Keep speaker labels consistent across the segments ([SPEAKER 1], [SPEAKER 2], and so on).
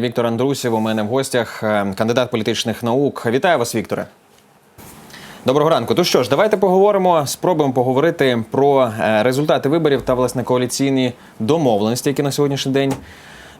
[SPEAKER 1] Віктор Андрусів у мене в гостях, е, кандидат політичних наук. Вітаю вас, Вікторе. Доброго ранку. То що ж, давайте поговоримо, спробуємо поговорити про е, результати виборів та власне коаліційні домовленості, які на сьогоднішній день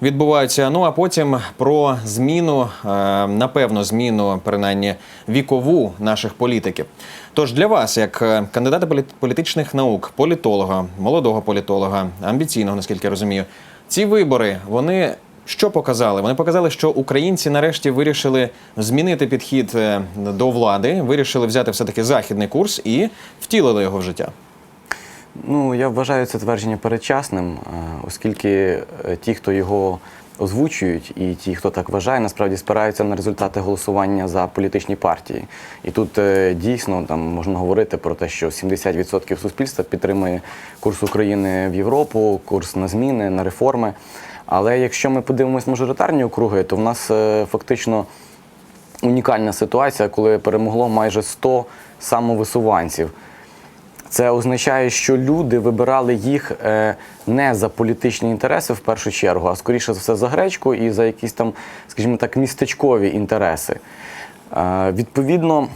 [SPEAKER 1] відбуваються. Ну а потім про зміну, е, напевно, зміну принаймні вікову наших політиків. Тож для вас, як кандидата полі- політичних наук, політолога, молодого політолога, амбіційного, наскільки я розумію, ці вибори вони що показали? Вони показали, що українці нарешті вирішили змінити підхід е, до влади, вирішили взяти все-таки західний курс і втілили його в життя.
[SPEAKER 2] Ну, я вважаю це твердження передчасним, е, оскільки е, ті, хто його озвучують, і ті, хто так вважає, насправді спираються на результати голосування за політичні партії. І тут дійсно там можна говорити про те, що 70% суспільства підтримує курс України в Європу, курс на зміни, на реформи. Але якщо ми подивимось мажоритарні округи, то в нас е, фактично унікальна ситуація, коли перемогло майже 100 самовисуванців. Це означає, що люди вибирали їх е, не за політичні інтереси в першу чергу, а скоріше за все за гречку і за якісь там, скажімо так, містечкові інтереси. Е, Відповідно,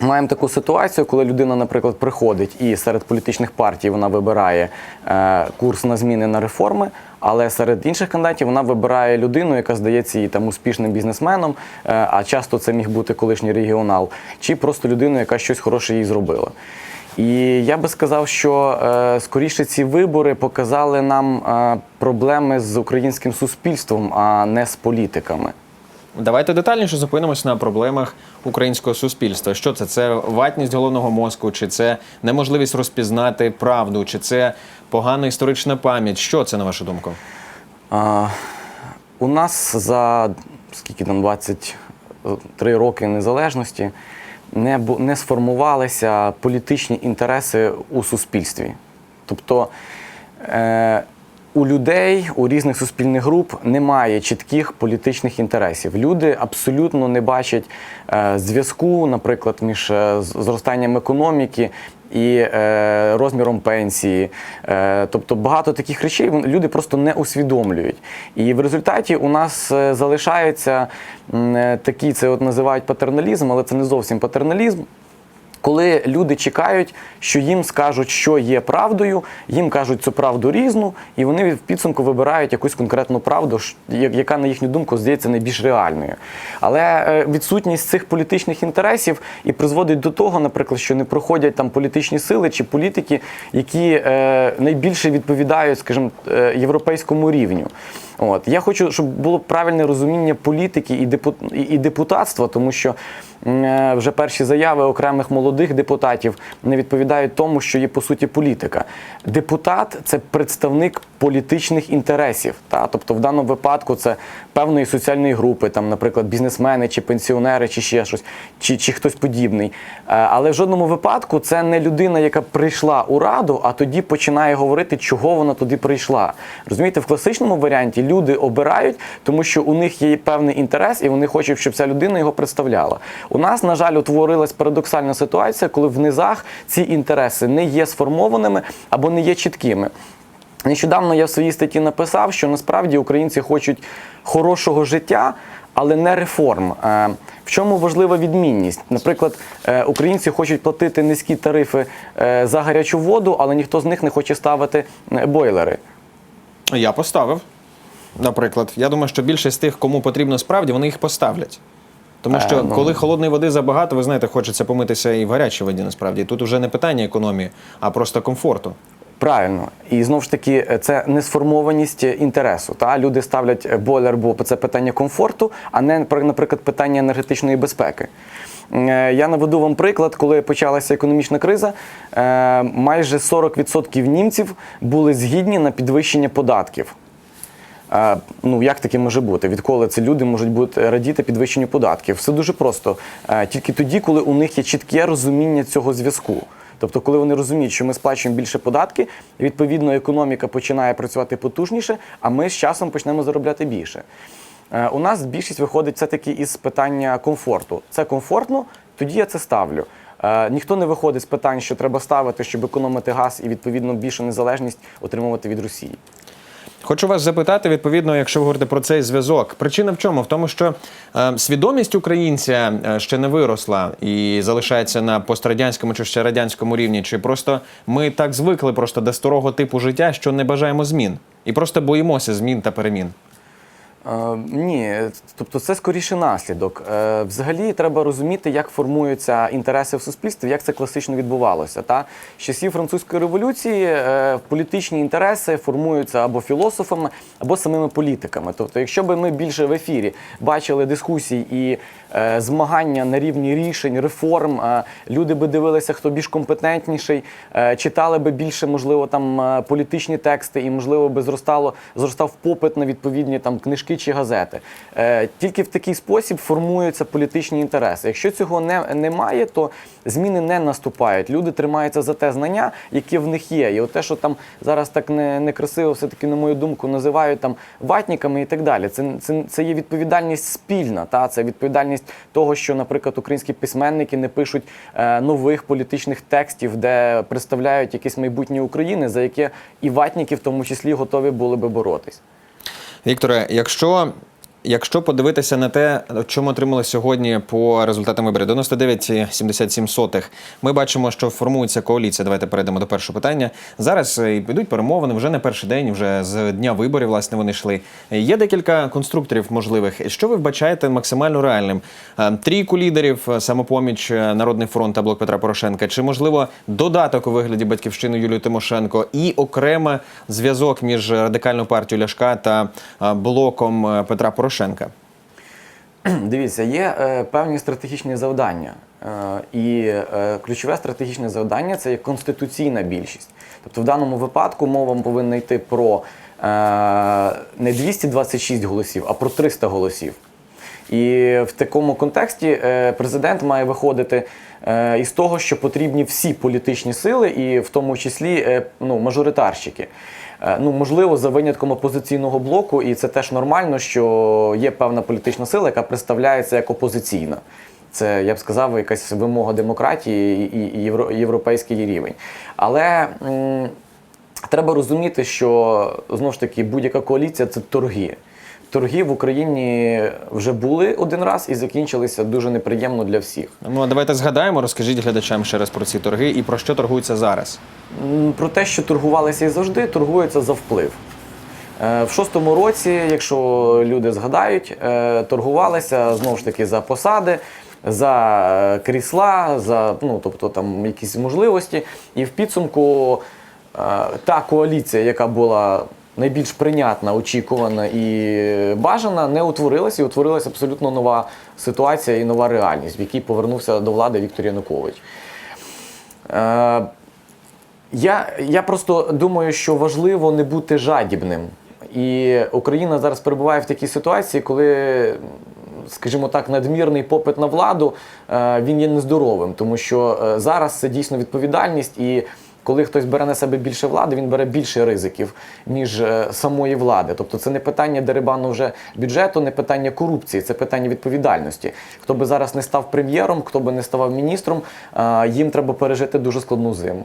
[SPEAKER 2] маємо таку ситуацію, коли людина, наприклад, приходить і серед політичних партій вона вибирає е, курс на зміни на реформи, але серед інших кандидатів вона вибирає людину, яка здається їй там успішним бізнесменом, е, а часто це міг бути колишній регіонал, чи просто людину, яка щось хороше їй зробила. І я би сказав, що е, скоріше ці вибори показали нам е, проблеми з українським суспільством, а не з політиками.
[SPEAKER 1] Давайте детальніше зупинимось на проблемах українського суспільства. Що це? Це ватність головного мозку, чи це неможливість розпізнати правду, чи це погана історична пам'ять? Що це на вашу думку?
[SPEAKER 2] А, у нас за скільки там 23 роки незалежності не, не сформувалися політичні інтереси у суспільстві. Тобто е, у людей, у різних суспільних груп немає чітких політичних інтересів. Люди абсолютно не бачать е, зв'язку, наприклад, між е, зростанням економіки і е, розміром пенсії. Е, тобто багато таких речей люди просто не усвідомлюють. І в результаті у нас е, залишається е, такий, це от називають патерналізм, але це не зовсім патерналізм. Коли люди чекають, що їм скажуть, що є правдою, їм кажуть цю правду різну, і вони в підсумку вибирають якусь конкретну правду, яка, на їхню думку, здається найбільш реальною. Але е, відсутність цих політичних інтересів і призводить до того, наприклад, що не проходять там політичні сили чи політики, які е, найбільше відповідають, скажімо, е, європейському рівню. От я хочу, щоб було правильне розуміння політики і і- депутатства, тому що вже перші заяви окремих молодих депутатів не відповідають тому, що є по суті політика. Депутат це представник політичних інтересів. Та? Тобто, в даному випадку це певної соціальної групи, там, наприклад, бізнесмени чи пенсіонери, чи ще щось, чи, чи хтось подібний. Е, Але в жодному випадку це не людина, яка прийшла у раду, а тоді починає говорити, чого вона туди прийшла. Розумієте, в класичному варіанті люди обирають, тому що у них є певний інтерес, і вони хочуть, щоб ця людина його представляла. У нас, на жаль, утворилась парадоксальна ситуація, коли в низах ці інтереси не є сформованими або не є чіткими. Нещодавно я в своїй статті написав, що насправді українці хочуть хорошого життя, але не реформ. Е, В чому важлива відмінність? Наприклад, е, українці хочуть платити низькі тарифи е, за гарячу воду, але ніхто з них не хоче ставити бойлери.
[SPEAKER 1] Я поставив. Наприклад, я думаю, що більшість тих, кому потрібно справді, вони їх поставлять. Тому що
[SPEAKER 2] Е, ну.
[SPEAKER 1] коли холодної води забагато, ви знаєте, хочеться помитися і в гарячій воді, насправді. Тут вже не питання економії, а просто комфорту.
[SPEAKER 2] Правильно, і знову ж таки, е, це несформованість е, інтересу. Та люди ставлять бойлер, бо це питання комфорту, а не напр- наприклад, питання енергетичної безпеки. Я наведу вам приклад, коли почалася економічна криза, майже 40% німців були згідні на підвищення податків. Е, Ну, як таке може бути? Відколи це люди можуть бути радіти підвищенню податків? Все дуже просто. Е, Тільки тоді, коли у них є чітке розуміння цього зв'язку. Тобто, коли вони розуміють, що ми сплачуємо більше податки, відповідно, економіка починає працювати потужніше, а ми з часом почнемо заробляти більше. Е, У нас більшість виходить все-таки із питання комфорту. Це комфортно, тоді я це ставлю. Е, Ніхто не виходить з питань, що треба ставити, щоб економити газ і відповідно більшу незалежність отримувати від Росії.
[SPEAKER 1] Хочу вас запитати, відповідно, якщо ви говорите про цей зв'язок. Причина в чому? В тому, що е, свідомість українця е, ще не виросла і залишається на пострадянському чи ще радянському рівні, чи просто ми так звикли просто до старого типу життя, що не бажаємо змін, і просто боїмося змін та перемін.
[SPEAKER 2] Е, ні, тобто це скоріше наслідок. Е, взагалі треба розуміти, як формуються інтереси в суспільстві, як це класично відбувалося. Та? З часів французької революції е, політичні інтереси формуються або філософами, або самими політиками. Тобто, якщо би ми більше в ефірі бачили дискусії і змагання на рівні рішень, реформ, е, люди би дивилися, хто більш компетентніший, е, читали би більше, можливо, там е, політичні тексти, і можливо би зростало зростав попит на відповідні там книжки чи газети. Е, Тільки в такий спосіб формуються політичні інтереси. Якщо цього не, немає, то зміни не наступають. Люди тримаються за те знання, яке в них є. І от те, що там зараз так не, некрасиво, все таки, на мою думку, називають там ватниками і так далі. Це, це, це є відповідальність спільна. Та це відповідальність того, що, наприклад, українські письменники не пишуть е, нових політичних текстів, де представляють якісь майбутнє України, за яке і ватники в тому числі готові були би боротись.
[SPEAKER 1] Вікторе, якщо, якщо подивитися на те, що ми отримали сьогодні по результатам виборів 99,77, ми бачимо, що формується коаліція. Давайте перейдемо до першого питання. Зараз е, йдуть перемовини вже не перший день, вже з дня виборів, власне, вони йшли. Є декілька конструкторів можливих. Що ви вбачаєте максимально реальним? Е, Трійку лідерів, е, самопоміч, Народний фронт та блок Петра Порошенка, чи можливо додаток у вигляді батьківщини Юлії Тимошенко і окремо зв'язок між радикальною партією Ляшка та блоком Петра Порошенка?
[SPEAKER 2] Дивіться, є е, певні стратегічні завдання. Е, і е, ключове стратегічне завдання це є конституційна більшість. Тобто в даному випадку мова повинна йти про е, не 226 голосів, а про 300 голосів. І в такому контексті е, президент має виходити е, із того, що потрібні всі політичні сили, і в тому числі е, ну, мажоритарщики. Е, Ну, можливо, за винятком опозиційного блоку, і це теж нормально, що є певна політична сила, яка представляється як опозиційна. Це, я б сказав, якась вимога демократії і, і євро- європейський рівень. Але м, треба розуміти, що знову ж таки будь-яка коаліція це торги. Торги в Україні вже були один раз і закінчилися дуже неприємно для всіх.
[SPEAKER 1] Ну а давайте згадаємо, розкажіть глядачам ще раз про ці торги і про що торгуються зараз.
[SPEAKER 2] Про те, що торгувалися і завжди, торгуються за вплив. Е, В шостому році, якщо люди згадають, е, торгувалися знову ж таки за посади, за е, крісла, за ну, тобто там якісь можливості. І в підсумку та коаліція, яка була найбільш прийнятна, очікувана і бажана, не утворилася, і утворилася абсолютно нова ситуація і нова реальність, в якій повернувся до влади Віктор Янукович. Е, я, я просто думаю, що важливо не бути жадібним. І Україна зараз перебуває в такій ситуації, коли, скажімо так, надмірний попит на владу е, він є нездоровим, тому що е, зараз це дійсно відповідальність, і коли хтось бере на себе більше влади, він бере більше ризиків, ніж е, самої влади. Тобто це не питання дерибану вже бюджету, не питання корупції, це питання відповідальності. Хто би зараз не став прем'єром, хто би не ставав міністром, е, їм треба пережити дуже складну зиму.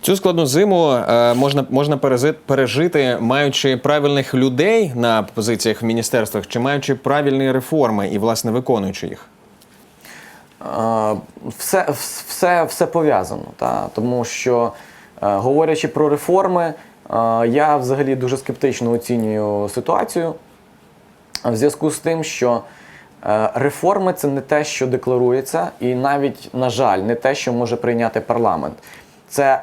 [SPEAKER 1] Цю складну зиму е, можна, можна пережити, маючи правильних людей на позиціях в міністерствах, чи маючи правильні реформи і, власне, виконуючи їх.
[SPEAKER 2] Все, все, все пов'язано. Та? Тому що, е, говорячи про реформи, е, я взагалі дуже скептично оцінюю ситуацію в зв'язку з тим, що е, реформи це не те, що декларується, і навіть, на жаль, не те, що може прийняти парламент. Це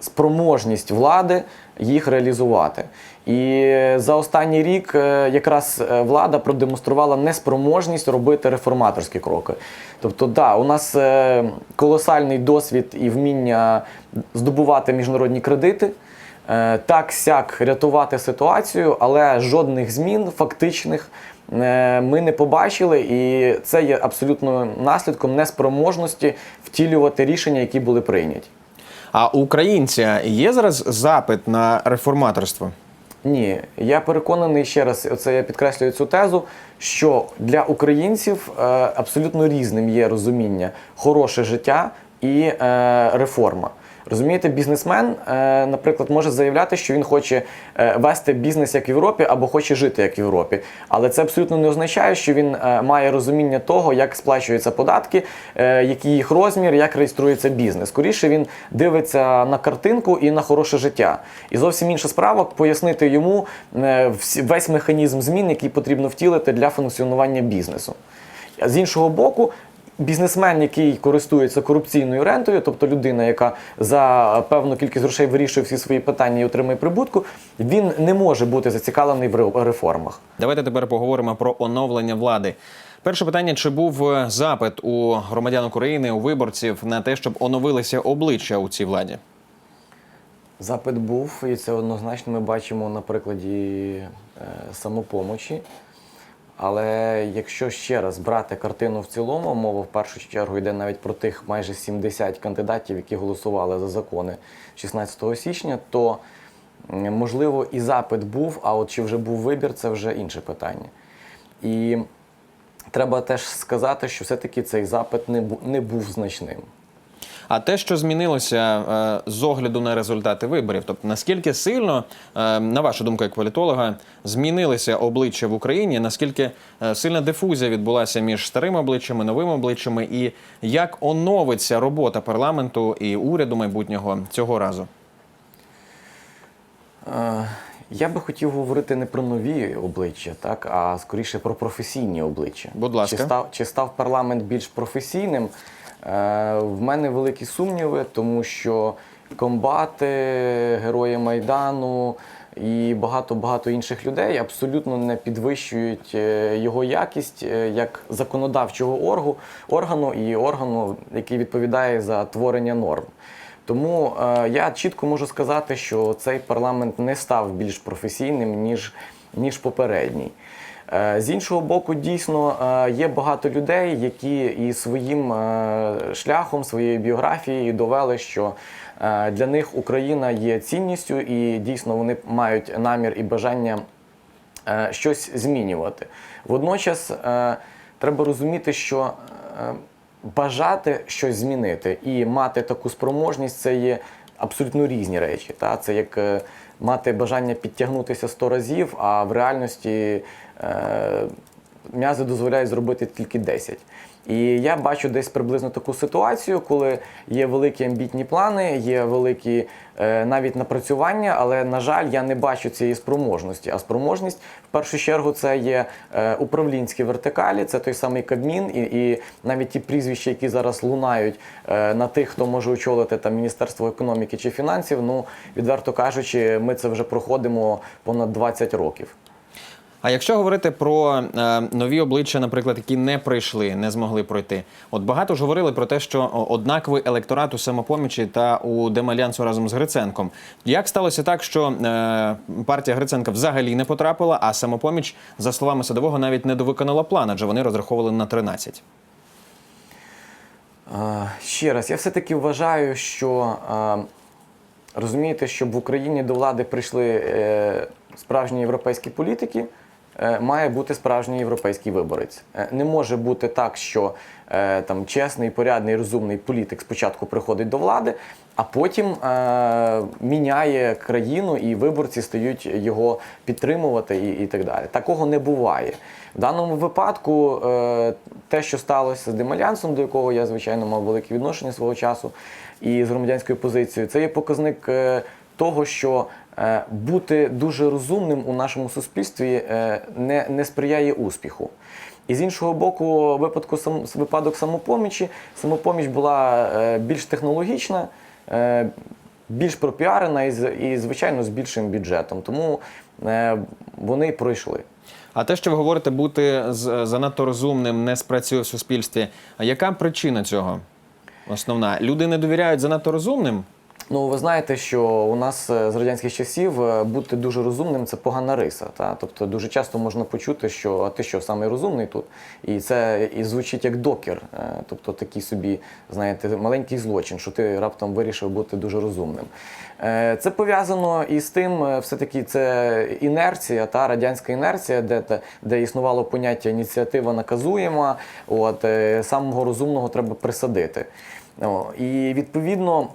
[SPEAKER 2] спроможність влади їх реалізувати. І за останній рік е, якраз е, влада продемонструвала неспроможність робити реформаторські кроки. Тобто, да, у нас е, колосальний досвід і вміння здобувати міжнародні кредити. Так сяк рятувати ситуацію, але жодних змін фактичних ми не побачили, і це є абсолютно наслідком неспроможності втілювати рішення, які були прийняті.
[SPEAKER 1] А у українця є зараз запит на реформаторство?
[SPEAKER 2] Ні, я переконаний ще раз, це я підкреслюю цю тезу, що для українців е, абсолютно різним є розуміння хороше життя і е, реформа. Розумієте, бізнесмен, е, наприклад, може заявляти, що він хоче е, вести бізнес як в Європі або хоче жити як в Європі. Але це абсолютно не означає, що він е, має розуміння того, як сплачуються податки, який їх розмір, як реєструється бізнес. Скоріше він дивиться на картинку і на хороше життя. І зовсім інша справа пояснити йому весь механізм змін, який потрібно втілити для функціонування бізнесу. З іншого боку, бізнесмен, який користується корупційною рентою, тобто людина, яка за певну кількість грошей вирішує всі свої питання і отримує прибутку, він не може бути зацікавлений в реформах.
[SPEAKER 1] Давайте тепер поговоримо про оновлення влади. Перше питання: чи був е, запит у громадян України, у виборців на те, щоб оновилися обличчя у цій владі?
[SPEAKER 2] Запит був, і це однозначно ми бачимо на прикладі е, самопомочі. Але якщо ще раз брати картину в цілому, мова в першу чергу йде навіть про тих майже 70 кандидатів, які голосували за закони 16 січня, то можливо і запит був, а от чи вже був вибір, це вже інше питання. І треба теж сказати, що все-таки цей запит не був значним.
[SPEAKER 1] А те, що змінилося е, з огляду на результати виборів, тобто наскільки сильно, е, на вашу думку, як політолога, змінилися обличчя в Україні, наскільки е, сильна дифузія відбулася між старими обличчями, новими обличчями, і як оновиться робота парламенту і уряду майбутнього цього разу?
[SPEAKER 2] Я би хотів говорити не про нові обличчя, так, а скоріше про професійні обличчя.
[SPEAKER 1] Будь ласка.
[SPEAKER 2] Чи став, чи став парламент більш професійним? Е, В мене великі сумніви, тому що комбати, герої Майдану і багато-багато інших людей абсолютно не підвищують е, його якість е, як законодавчого органу і органу, який відповідає за творення норм. Тому я чітко можу сказати, що цей парламент не став більш професійним, ніж, ніж попередній. Е, з іншого боку, дійсно е, є багато людей, які і своїм е, шляхом, своєю біографією довели, що для них Україна є цінністю, і дійсно вони мають намір і бажання щось змінювати. Водночас треба розуміти, що бажати щось змінити і мати таку спроможність це є абсолютно різні речі. Та? Це як мати бажання підтягнутися 100 разів, а в реальності е, м'язи дозволяють зробити тільки 10. І я бачу десь приблизно таку ситуацію, коли є великі амбітні плани, є великі е, навіть напрацювання, але на жаль, я не бачу цієї спроможності. А спроможність в першу чергу це є е, управлінські вертикалі, це той самий Кабмін, і, і навіть ті прізвища, які зараз лунають е, на тих, хто може очолити там Міністерство економіки чи фінансів. Ну відверто кажучи, ми це вже проходимо понад 20 років.
[SPEAKER 1] А якщо говорити про е, нові обличчя, наприклад, які не прийшли, не змогли пройти, от багато ж говорили про те, що однаковий електорат у самопомічі та у Демальянсу разом з Гриценком. Як сталося так, що е, партія Гриценка взагалі не потрапила, а самопоміч, за словами садового, навіть не довиконала план, адже вони розраховували на 13?
[SPEAKER 2] Е, Ще раз, я все-таки вважаю, що розумієте, щоб в Україні до влади прийшли е, справжні європейські політики, має бути справжній європейський виборець. Е, Не може бути так, що е, там чесний, порядний, розумний політик спочатку приходить до влади, а потім е, міняє країну і виборці стають його підтримувати і, і так далі. Такого не буває. В даному випадку е, те, що сталося з Демальянсом, до якого я, звичайно, мав велике відношення свого часу, і з громадянською позицією, це є показник е, того, що е, бути дуже розумним у нашому суспільстві е, не, не сприяє успіху. І з іншого боку, випадку випадок самопомічі, самопоміч була е, більш технологічна, е, більш пропіарена і, звичайно, з більшим бюджетом. Тому е, вони пройшли.
[SPEAKER 1] А те, що ви говорите, бути занадто розумним, не спрацює в суспільстві. А яка причина цього? Основна люди не довіряють занадто розумним.
[SPEAKER 2] Ну, ви знаєте, що у нас е, з радянських часів е, бути дуже розумним це погана риса. Та? Тобто дуже часто можна почути, що а ти що, самий розумний тут? І це і звучить як докір, е, тобто такий собі, знаєте, маленький злочин, що ти раптом вирішив бути дуже розумним. Це пов'язано із тим, е, все-таки це інерція, та радянська інерція, де, де існувало поняття ініціатива наказуєма, от, самого розумного треба присадити. І відповідно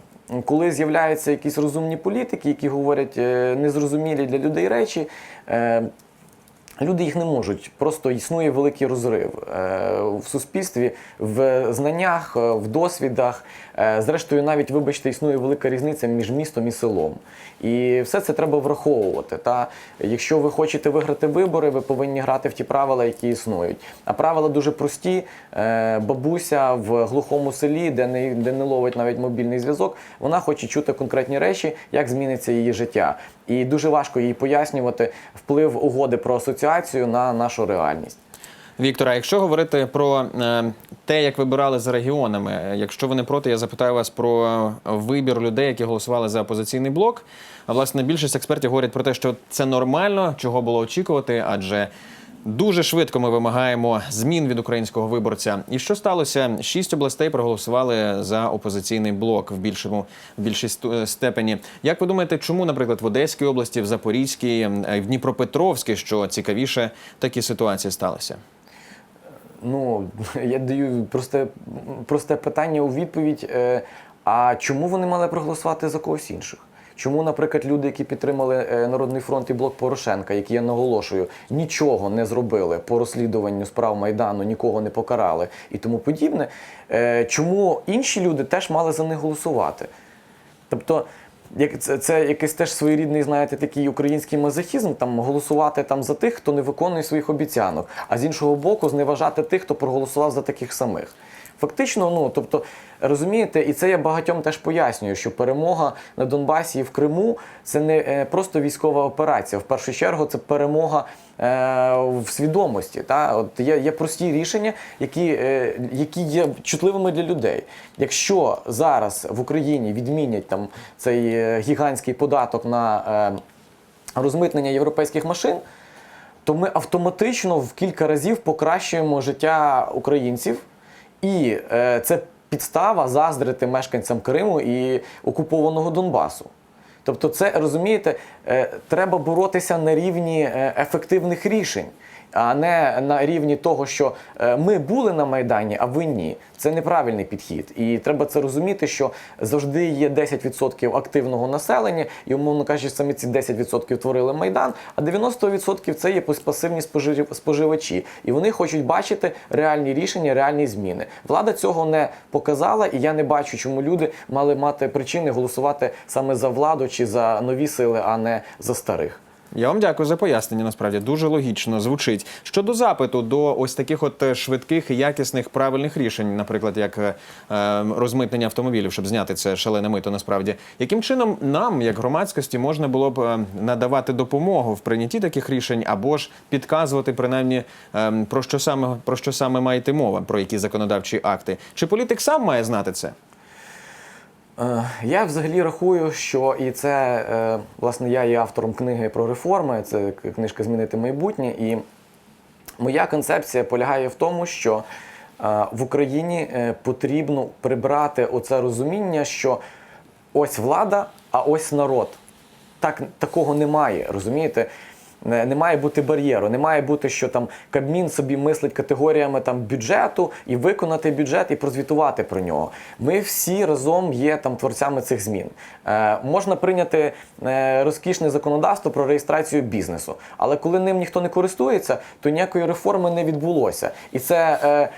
[SPEAKER 2] коли з'являються якісь розумні політики, які говорять е, незрозумілі для людей речі. е, Люди їх не можуть. Просто існує великий розрив е, в суспільстві, в знаннях, в досвідах. Е, Зрештою, навіть, вибачте, існує велика різниця між містом і селом. І все це треба враховувати. Та якщо ви хочете виграти вибори, ви повинні грати в ті правила, які існують. А правила дуже прості. Е, Бабуся в глухому селі, де не, де не ловить навіть мобільний зв'язок, вона хоче чути конкретні речі, як зміниться її життя. І дуже важко їй пояснювати вплив угоди про асоціацію на нашу реальність.
[SPEAKER 1] Віктора, якщо говорити про е, те, як вибирали за регіонами, е, якщо ви не проти, я запитаю вас про е, вибір людей, які голосували за опозиційний блок. А власне більшість експертів говорять про те, що це нормально, чого було очікувати, адже дуже швидко ми вимагаємо змін від українського виборця. І що сталося? Шість областей проголосували за опозиційний блок в більшому в більшій степені. Як ви думаєте, чому, наприклад, в Одеській області, в Запорізькій, е, в Дніпропетровській, що цікавіше, такі ситуації сталися?
[SPEAKER 2] Ну, я даю просте, просте питання у відповідь. е, А чому вони мали проголосувати за когось інших? Чому, наприклад, люди, які підтримали е, Народний фронт і блок Порошенка, які я наголошую, нічого не зробили по розслідуванню справ Майдану, нікого не покарали і тому подібне, е, чому інші люди теж мали за них голосувати? Тобто, як це, це якийсь теж своєрідний, знаєте, такий український мазохізм, там голосувати там за тих, хто не виконує своїх обіцянок, а з іншого боку, зневажати тих, хто проголосував за таких самих. Фактично, ну тобто, розумієте, і це я багатьом теж пояснюю, що перемога на Донбасі і в Криму це не е, просто військова операція. В першу чергу це перемога е, в свідомості. Та? От є, є прості рішення, які, е, які є чутливими для людей. Якщо зараз в Україні відмінять там цей е, гігантський податок на е, розмитнення європейських машин, то ми автоматично в кілька разів покращуємо життя українців, і е, це підстава заздрити мешканцям Криму і окупованого Донбасу. Тобто, це розумієте, е, треба боротися на рівні е, ефективних рішень, а не на рівні того, що е, ми були на майдані, а ви ні. Це неправильний підхід. І треба це розуміти, що завжди є 10% активного населення, і умовно кажучи, саме ці 10% творили майдан, а 90% це є пасивні спожи- споживачі, і вони хочуть бачити реальні рішення, реальні зміни. Влада цього не показала, і я не бачу, чому люди мали мати причини голосувати саме за владу чи за нові сили, а не за старих.
[SPEAKER 1] Я вам дякую за пояснення. Насправді дуже логічно звучить. Щодо запиту до ось таких от е, швидких і якісних правильних рішень, наприклад, як е, е, розмитнення автомобілів, щоб зняти це шалене мито. Насправді, яким чином нам, як громадськості, можна було б е, надавати допомогу в прийнятті таких рішень, або ж підказувати принаймні е, про що саме про що саме має йти мова, про які законодавчі акти? Чи політик сам має знати це?
[SPEAKER 2] Е, Я взагалі рахую, що і це, е, власне, я є автором книги про реформи, це книжка Змінити майбутнє. І моя концепція полягає в тому, що е, в Україні потрібно прибрати оце розуміння, що ось влада, а ось народ. Так, такого немає, розумієте? Не, має бути бар'єру, не має бути, що там Кабмін собі мислить категоріями там бюджету і виконати бюджет і прозвітувати про нього. Ми всі разом є там творцями цих змін. Е, можна прийняти е, розкішне законодавство про реєстрацію бізнесу, але коли ним ніхто не користується, то ніякої реформи не відбулося. І це. Е,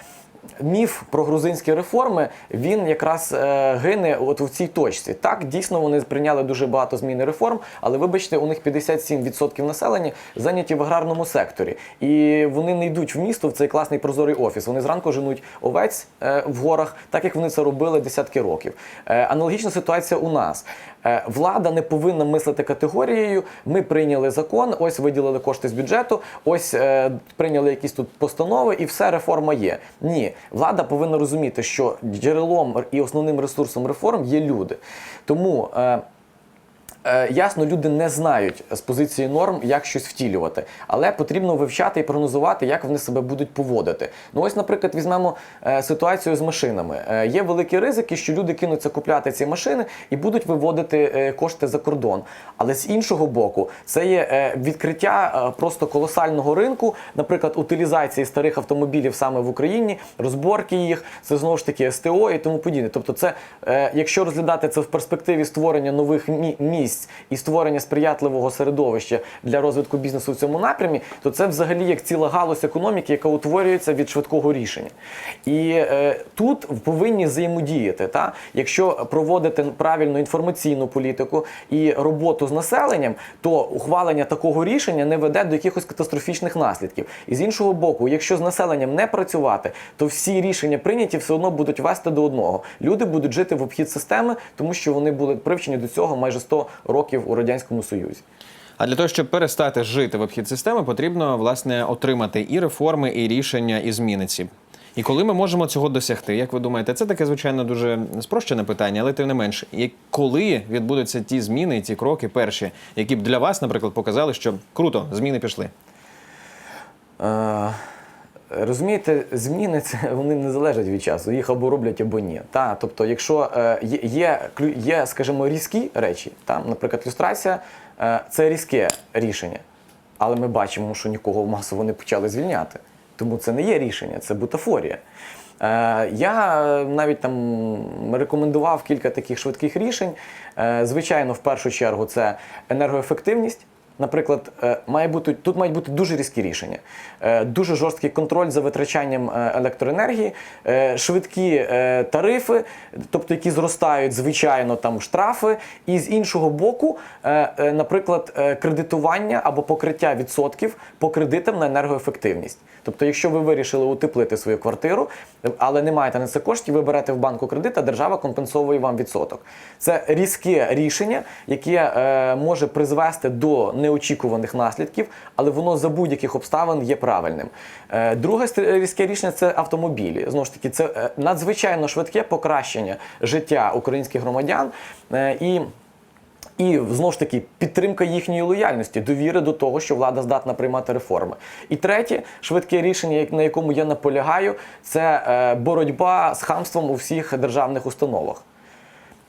[SPEAKER 2] Міф про грузинські реформи він якраз е, гине от в цій точці. Так, дійсно вони прийняли дуже багато змін і реформ, але вибачте, у них 57% населення зайняті в аграрному секторі, і вони не йдуть в місто в цей класний прозорий офіс. Вони зранку женуть овець е, в горах, так як вони це робили десятки років. Е, аналогічна ситуація у нас. Влада не повинна мислити категорією. Ми прийняли закон, ось виділили кошти з бюджету, ось прийняли якісь тут постанови, і все реформа є. Ні, влада повинна розуміти, що джерелом і основним ресурсом реформ є люди. Тому. Е, ясно, люди не знають з позиції норм, як щось втілювати, але потрібно вивчати і прогнозувати, як вони себе будуть поводити. Ну ось, наприклад, візьмемо е, ситуацію з машинами. Е, є великі ризики, що люди кинуться купляти ці машини і будуть виводити кошти за кордон. Але з іншого боку, це є відкриття просто колосального ринку, наприклад, утилізації старих автомобілів саме в Україні, розборки їх, це знову ж таки СТО і тому подібне. Тобто, це якщо розглядати це в перспективі створення нових мі- місць і створення сприятливого середовища для розвитку бізнесу в цьому напрямі, то це взагалі як ціла галузь економіки, яка утворюється від швидкого рішення. І е, тут повинні взаємодіяти. Та? Якщо проводити правильну інформаційну політику і роботу з населенням, то ухвалення такого рішення не веде до якихось катастрофічних наслідків. І з іншого боку, якщо з населенням не працювати, то всі рішення прийняті все одно будуть вести до одного. Люди будуть жити в обхід системи, тому що вони були привчені до цього майже 100 років у радянському союзі.
[SPEAKER 1] А для того, щоб перестати жити в обхід системи, потрібно власне отримати і реформи, і рішення, і зміни ці. І коли ми можемо цього досягти, як ви думаєте, це таке звичайно дуже спрощене питання, але тим не менш, і коли відбудуться ті зміни, ті кроки перші, які б для вас, наприклад, показали, що круто, зміни пішли.
[SPEAKER 2] Е, Розумієте, зміни це вони не залежать від часу, їх або роблять, або ні. Та, тобто, якщо е, є, є, є, скажімо, різкі речі, там, наприклад, люстрація е, це різке рішення. Але ми бачимо, що нікого масово не почали звільняти. Тому це не є рішення, це бутафорія. Е, я навіть там рекомендував кілька таких швидких рішень. Звичайно, в першу чергу, це енергоефективність. Наприклад, е, має бути тут мають бути дуже різкі рішення, Е, дуже жорсткий контроль за витрачанням е, електроенергії, швидкі тарифи, тобто які зростають звичайно там штрафи, і з іншого боку, наприклад, кредитування або покриття відсотків по кредитам на енергоефективність. Тобто, якщо ви вирішили утеплити свою квартиру, але не маєте на це коштів, ви берете в банку кредит, а держава компенсовує вам відсоток. Це різке рішення, яке може призвести до неочікуваних наслідків, але воно за будь-яких обставин є правильним. Е, друге стр- різке рішення це автомобілі. Знову ж таки, це е, надзвичайно швидке покращення життя українських громадян. Е, і і знову ж таки підтримка їхньої лояльності, довіри до того, що влада здатна приймати реформи. І третє, швидке рішення, на якому я наполягаю, це е, боротьба з хамством у всіх державних установах.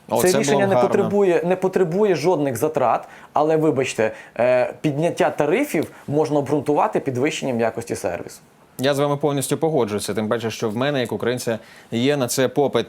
[SPEAKER 1] О,
[SPEAKER 2] це
[SPEAKER 1] це
[SPEAKER 2] рішення не
[SPEAKER 1] гарно.
[SPEAKER 2] потребує, не потребує жодних затрат, але вибачте, е, підняття тарифів можна обґрунтувати підвищенням якості сервісу.
[SPEAKER 1] Я з вами повністю погоджуюся. Тим паче, що в мене, як українця, є на це попит